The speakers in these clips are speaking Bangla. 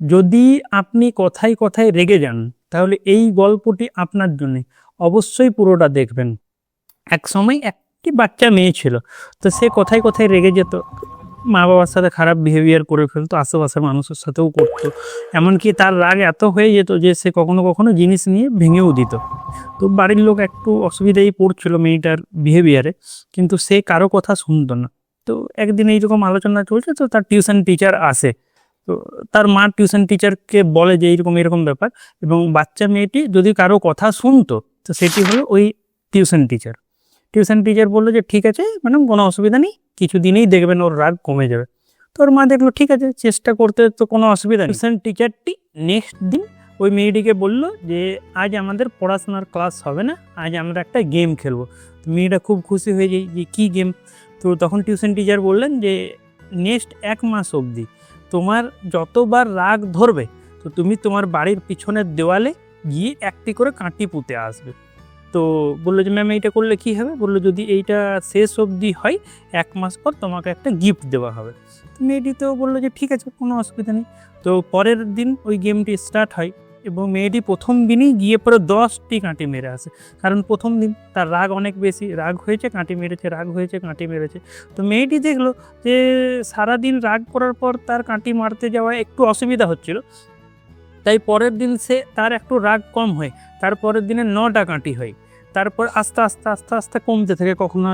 যদি আপনি কথায় কথায় রেগে যান, তাহলে এই গল্পটি আপনার জন্য অবশ্যই পুরোটা দেখবেন। এক সময় একটি বাচ্চা মেয়ে ছিল, তো সে কোথায় কোথায় রেগে যেত। মা বাবার সাথে খারাপ বিহেভিয়ার করে ফেলতো, আশেপাশের মানুষের সাথেও করতো। এমনকি তার রাগ এত হয়ে যেত যে সে কখনো কখনো জিনিস নিয়ে ভেঙেও দিত। তো বাড়ির লোক একটু অসুবিধায় পড়ছিল মেয়েটার বিহেভিয়ারে কিন্তু সে কারও কথা শুনতো না। তো একদিন এইরকম আলোচনা চলছে, তো তার টিউশন টিচার আসে। তো তার মা টিউশন টিচারকে বলে যে এইরকম এরকম ব্যাপার এবং বাচ্চা মেয়েটি যদি কারও কথা শুনতো, তো সেটি হলো ওই টিউশন টিচার টিউশন টিচার বলল যে, ঠিক আছে, ম্যাডাম, কোনো অসুবিধা নেই, কিছুদিনেই দেখবেন ওর রাগ কমে যাবে। তো ওর মা দেখল, ঠিক আছে, চেষ্টা করতে তো কোনো অসুবিধা নেই। টিউশন টিচারটি নেক্সট দিন ওই মেয়েটিকে বলল যে, আজ আমাদের পড়াশোনার ক্লাস হবে না, আজ আমরা একটা গেম খেলব। তো মেয়েটা খুব খুশি হয়ে যায় যে কী গেম তো তখন টিউশন টিচার বললেন যে, নেক্সট এক মাস অবধি তোমার যতবার রাগ ধরবে, তো তুমি তোমার বাড়ির পিছনের দেওয়ালে গিয়ে একটি করে কাঁটি পুঁতে আসবে। তো বলল যে, ম্যাম, এইটা করলে কি হবে? বলল, যদি এইটা শেষ অবধি হয়, এক মাস পর তোমাকে একটা গিফট দেওয়া হবে। মেয়েটি তো বলল যে, ঠিক আছে, কোনো অসুবিধা নেই। তো পরের দিন ওই গেমটি স্টার্ট হয়। এবং মেয়েটি প্রথম দিনই গিয়ে পরে দশটি কাঁটি মেরে আসে। কারণ প্রথম দিন তার রাগ অনেক বেশি, রাগ হয়েছে, কাঁটি মেরেছে, রাগ হয়েছে, কাঁটি মেরেছে। তো মেয়েটি দেখল যে সারাদিন রাগ করার পর তার কাঁটি মারতে যাওয়া একটু অসুবিধা হচ্ছিল। তাই পরের দিন সে তার একটু রাগ কম হয়। তারপরের দিনে নটা কাঁটি হয়। তারপর আস্তে আস্তে আস্তে আস্তে কমতে থাকে, কখনো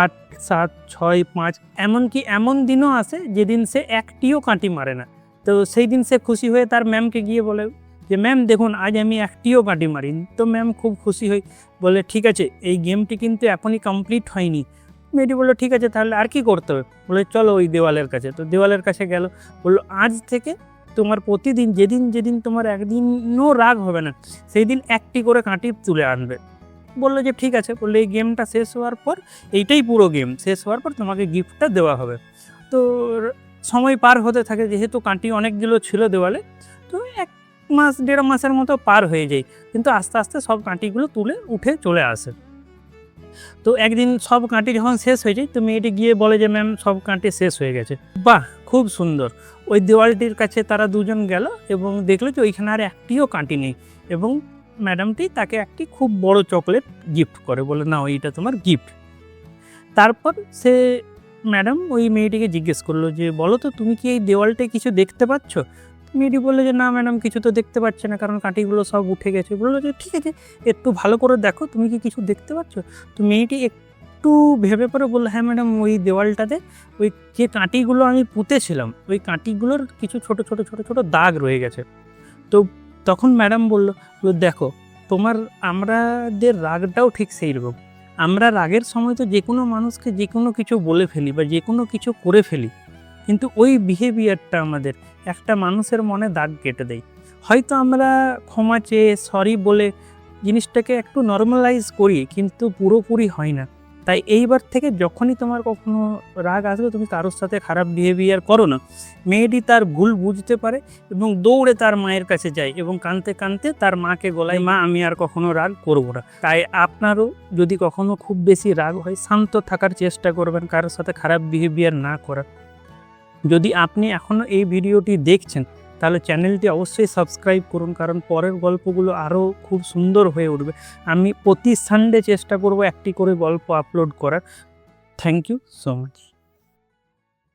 আট, সাত, ছয়, পাঁচ, এমনকি এমন দিনও আসে যেদিন সে একটিও কাঁটি মারে না। তো সেই দিন সে খুশি হয়ে তার ম্যামকে গিয়ে বলে যে ম্যাম দেখুন, আজ আমি একটিও কাঁটি মারিনি। তো ম্যাম খুব খুশি হই বলে, ঠিক আছে, এই গেমটি কিন্তু এখনই কমপ্লিট হয়নি। মেয়েটি বলল, ঠিক আছে, তাহলে আর কি করতে হবে? বলে, চলো ওই দেওয়ালের কাছে। তো দেওয়ালের কাছে গেল, বলল, আজ থেকে তোমার প্রতিদিন, যেদিন যেদিন তোমার একদিনও রাগ হবে না, সেই দিন একটি করে কাঁটি তুলে আনবে। বলল যে, ঠিক আছে। বলল, এই গেমটা শেষ হওয়ার পর, এইটাই পুরো গেম শেষ হওয়ার পর তোমাকে গিফটটা দেওয়া হবে। তো সময় পার হতে থাকে, যেহেতু কাঁটি অনেকগুলো ছিল দেওয়ালে, তো এক মাস, দেড় মাসের মতো পার হয়ে যায়। কিন্তু আস্তে আস্তে সব কাঁটিগুলো তুলে উঠে চলে আসে। তো একদিন সব কাঁটি যখন শেষ হয়ে যায়, তো মেয়েটি গিয়ে বলে যে, ম্যাম, সব কাঁটি শেষ হয়ে গেছে। বাহ, খুব সুন্দর। ওই দেওয়ালটির কাছে তারা দুজন গেল এবং দেখল যে, ওইখানে আর একটিও কাঁটি নেই এবং ম্যাডামটি তাকে একটি খুব বড় চকলেট গিফট করে। বলে, না, ওইটা তোমার গিফট। তারপর সে ম্যাডাম, ওই মেয়েটিকে জিজ্ঞেস করল যে, বলো তো, তুমি কি এই দেওয়ালটায় কিছু দেখতে পাচ্ছ? মেয়েটি বলল যে, না ম্যাডাম, কিছু তো দেখতে পাচ্ছে না, কারণ কাঁটিগুলো সব উঠে গেছে। বলল যে, ঠিক আছে, একটু ভালো করে দেখো, তুমি কি কিছু দেখতে পাচ্ছ? তো মেয়েটি একটু ভেবে পরে বলল হ্যাঁ ম্যাডাম, ওই দেওয়ালটাতে ওই যে কাঁটিগুলো আমি পুঁতেছিলাম, ওই কাঁটিগুলোর কিছু ছোট ছোট ছোট ছোট দাগ রয়ে গেছে। তো তখন ম্যাডাম বলল, দেখো, তোমার আমাদের রাগটাও ঠিক সেই রকম আমরা রাগের সময় তো যে কোনো মানুষকে যে কোনো কিছু বলে ফেলি বা যে কোনো কিছু করে ফেলি। কিন্তু ওই বিহেভিয়ারটা আমাদের, একটা মানুষের মনে দাগ কেটে দেয়। হয়তো আমরা ক্ষমা চেয়ে সরি বলে জিনিসটাকে একটু নর্মালাইজ করি, কিন্তু পুরোপুরি হয় না। তাই এইবার থেকে যখনই তোমার কখনো রাগ আসবে, তুমি কারোর সাথে খারাপ বিহেভিয়ার করো না। মেয়েটি তার ভুল বুঝতে পারে এবং দৌড়ে তার মায়ের কাছে যায় এবং কানতে কানতে তার মাকে গলায়, মা, আমি আর কখনো রাগ করব না। তাই আপনারও যদি কখনো খুব বেশি রাগ হয়, শান্ত থাকার চেষ্টা করবেন, কারোর সাথে খারাপ বিহেভিয়ার না করার। যদি আপনি এখনও এই ভিডিওটি দেখছেন তাহলে চ্যানেলটি অবশ্যই সাবস্ক্রাইব করুন, কারণ পরের গল্পগুলো আরও খুব সুন্দর হয়ে উঠবে। আমি প্রতি সানডে চেষ্টা করব একটি করে গল্প আপলোড করার। Thank you so much